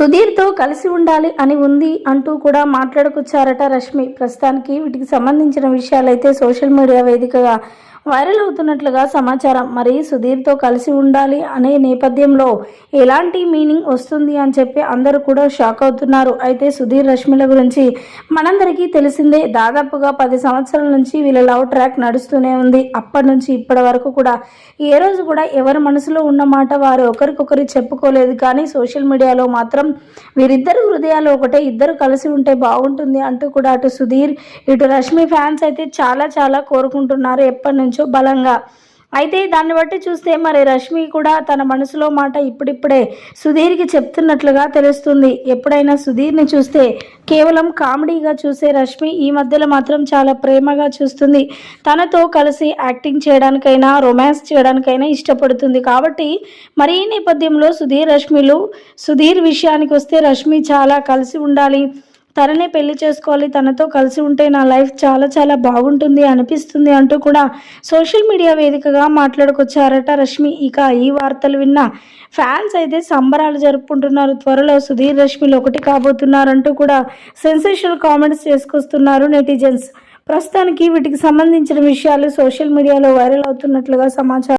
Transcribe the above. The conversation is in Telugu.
సుధీర్తో కలిసి ఉండాలి అని ఉంది అంటూ కూడా మాట్లాడుకొచ్చారట రష్మి. ప్రస్తుతానికి వీటికి సంబంధించిన విషయాలైతే సోషల్ మీడియా వేదికగా వైరల్ అవుతున్నట్లుగా సమాచారం. మరి సుధీర్తో కలిసి ఉండాలి అనే నేపథ్యంలో ఎలాంటి మీనింగ్ వస్తుంది అని చెప్పి అందరూ కూడా షాక్ అవుతున్నారు. అయితే సుధీర్ రష్మిల గురించి మనందరికీ తెలిసిందే దాదాపుగా పది సంవత్సరాల నుంచి వీళ్ళ లవ్ ట్రాక్ నడుస్తూనే ఉంది. అప్పటి నుంచి ఇప్పటి వరకు కూడా ఏ రోజు కూడా ఎవరి మనసులో ఉన్న మాట వారు ఒకరికొకరు చెప్పుకోలేదు. కానీ సోషల్ మీడియాలో మాత్రం వీరిద్దరు హృదయాలు ఒకటే ఇద్దరు కలిసి ఉంటే బాగుంటుంది అంటూ కూడా అటు సుధీర్ ఇటు రష్మి ఫ్యాన్స్ అయితే చాలా చాలా కోరుకుంటున్నారు. ఎప్పటి నుంచి బలంగా. అయితే దాన్ని బట్టి చూస్తే మరి రష్మి కూడా తన మనసులో మాట ఇప్పుడిప్పుడే సుధీర్కి చెప్తున్నట్లుగా తెలుస్తుంది. ఎప్పుడైనా సుధీర్ని చూస్తే కేవలం కామెడీగా చూసే రష్మి ఈ మధ్యలో మాత్రం చాలా ప్రేమగా చూస్తుంది. తనతో కలిసి యాక్టింగ్ చేయడానికైనా రొమాన్స్ చేయడానికైనా ఇష్టపడుతుంది. కాబట్టి మరి ఈ నేపథ్యంలో సుధీర్ రష్మిలు సుధీర్ విషయానికి వస్తే రష్మి చాలా కలిసి ఉండాలి. తననే పెళ్ళి చేసుకోవాలి తనతో కలిసి ఉంటే నా లైఫ్ చాలా చాలా బాగుంటుంది అనిపిస్తుంది అంటూ కూడా సోషల్ మీడియా వేదికగా మాట్లాడుకొచ్చారట రష్మి. ఇక ఈ వార్తలు విన్న ఫ్యాన్స్ అయితే సంబరాలు జరుపుకుంటున్నారు. త్వరలో సుధీర్ రష్మిలు ఒకటి కాబోతున్నారంటూ కూడా సెన్సేషనల్ కామెంట్స్ చేసుకొస్తున్నారు నెటిజన్స్. ప్రస్తుతానికి వీటికి సంబంధించిన విషయాలు సోషల్ మీడియాలో వైరల్ అవుతున్నట్లుగా సమాచారం